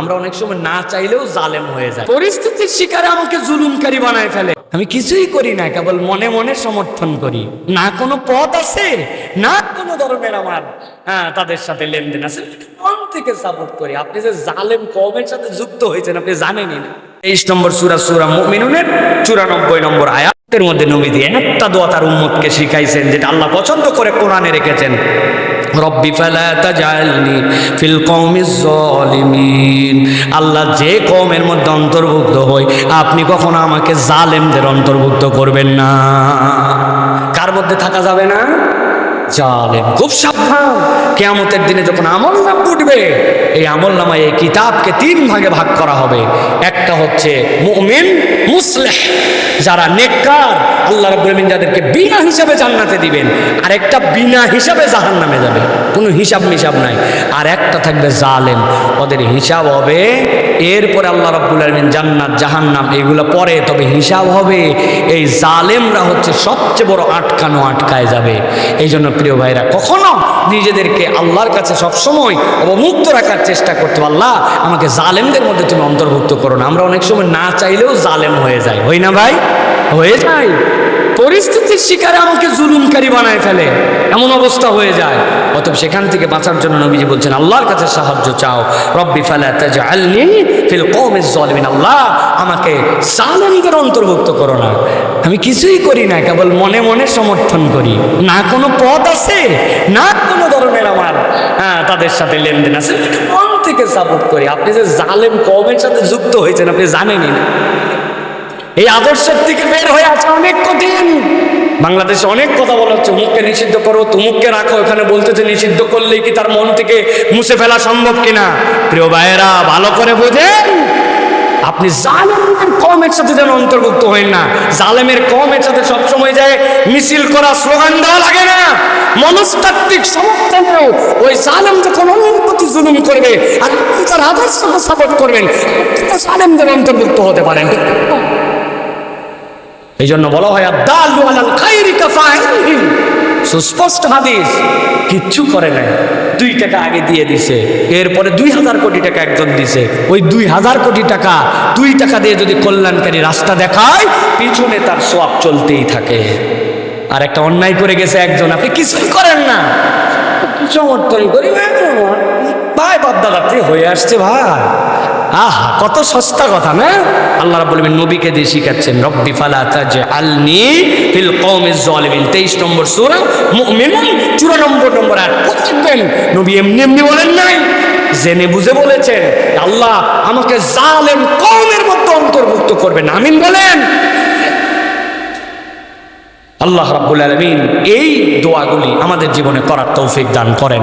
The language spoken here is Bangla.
আমরা অনেক সময় না চাইলেও জালেম হয়ে যায় পরিস্থিতির শিকারে আমাকে জুলুমকারী বানায় ফেলে। আমি কিছুই করি না, কেবল মনে মনে সমর্থন করি। না কোনো পথ আছে, না কোনো ধরনের আমার হ্যাঁ তাদের সাথে লেনদেন আছে। মন থেকে সাপোর্ট করি। আপনি যে জালেম কমের সাথে যুক্ত হয়েছেন, আপনি জানেনই না। তেইশ নম্বর সুরা সুরা মুমিনুনের চুরানব্বই নম্বর আয়াতের মধ্যে নবী দিয়ে একটা দোয়া তার উম্মতকে শিখাইছেন, যেটা আল্লাহ পছন্দ করে কোরআনে রেখেছেন। রব্বি ফালা তাজালনি ফিল কওমিজ জালিমিন আল্লাহ যে কওমের মধ্যে অন্তর্ভুক্ত হই, আপনি কখনো আমাকে জালেমদের অন্তর্ভুক্ত করবেন না। কার মধ্যে থাকা যাবে না? জালেম, খুব সাবধান। কেয়ামতের দিনে যখন আমল নাম উঠবে, এই আমল নামায় এই কিতাবকে তিন ভাগে ভাগ করা হবে। একটা হচ্ছে মুমিন মুসলেহ যারা নেককার, আল্লাহ রাব্বুল যাদেরকে বিনা হিসাবে জান্নাতে দিবেন। আর একটা বিনা হিসাবে জাহান নামে যাবে। কোনো হিসাব মিসাব নাই। আর একটা থাকবে জালেম, ওদের হিসাব হবে এরপরে আল্লাহ রাব্বুল আলামিন জান্নাত, জাহান্নাম, এগুলো পরে। তবে হিসাব হবে এই জালেমরা হচ্ছে সবচেয়ে বড় আটকানো আটকায় যাবে। এই জন্য প্রিয় ভাইরা, কখনো নিজেদেরকে আল্লাহর কাছে সবসময় অবমুক্ত রাখার চেষ্টা করতে আল্লাহ, আমাকে জালেমদের মধ্যে তুমি অন্তর্ভুক্ত করো না। আমরা অনেক সময় না চাইলেও জালেম হয়ে যায় হই না ভাই? হয়ে যায় পরিস্থিতির শিকারে আমাকে জুলুমকারী বানায় ফেলে। এমন অবস্থা হয়ে যায়। অতএব সেখান থেকে বাঁচার জন্য নবীজি বলছেন, আল্লাহর কাছে সাহায্য চাও। রব্বি ফালা তাজআলনি ফিল কওমিজ জালিমিন আল্লাহ আমাকে জালেমদের অন্তর্ভুক্ত করো না। আমি কিছুই করি না, কেবল মনে মনে সমর্থন করি। না কোনো পথ আছে, না কোনো ধরনের আমার। হ্যাঁ তাদের সাথে লেনদেন আছে। মন থেকে সাপোর্ট করি। আপনি যে জালেম কমের সাথে যুক্ত হয়েছেন, আপনি জানেনই না। এই আদর্শের থেকে বের হয়ে আছে অনেক কঠিন। বাংলাদেশে অনেক কথা বলা হচ্ছে মুখকে নিষিদ্ধ করো, তুমুককে রাখো। এখানে বলতেছে নিষিদ্ধ করলেই কি তার মন থেকে মুছে ফেলা সম্ভব কিনা? প্রিয় ভাইয়েরা, ভালো করে বোঝেন। আপনি জালেমের কমের সাথে যেন অন্তর্ভুক্ত হন না। জালেমের কমের সাথে সবসময় যায় মিছিল করা, স্লোগান দেওয়া লাগে না। মনস্তাত্ত্বিক সমর্থনে ওই জালেম যখন অন্যের প্রতি জুলুম করবে আর তার আদর্শ সাপোর্ট করবেন জালেমদের অন্তর্ভুক্ত হতে পারেন। এই জন্য বলা হয় সুস্পষ্ট হাদিস, কিচ্ছু করে নাই। দুই টাকা আগে দিয়ে দিছে, এরপরে দুই হাজার কোটি টাকা একজন দিছে। ওই দুই হাজার কোটি টাকা দুই টাকা দিয়ে যদি কল্যাণকারী রাস্তা দেখায়, পিছনে তার সোয়াব চলতেই থাকে। আর একটা অন্যায় করে গেছে একজন, আপনি কিছুই করেন না। সমর্থন করি? ভাই বাপদাদাতে হয়ে আসছে, ভাই। আহা, কত সস্তা কথা, না? আল্লাহ রাব্বুল আলামিন নবীকে দিয়ে শিখাচ্ছেন, রব্বি ফালা তাজআলনি ফিল কওমিজ জালিমিন 23 নম্বর সূরা, মুমিনুন 94 নম্বর আয়াত প্রত্যেকদিন নবী এমনি এমনি বলেন নাই, জেনে বুঝে বলেছেন, আল্লাহ আমাকে জালেম কওমের মধ্যে অন্তর্ভুক্ত করবেন। আমিন বলেন। আল্লাহ রাব্বুল আলামিন এই দোয়াগুলি আমাদের জীবনে করার তৌফিক দান করেন।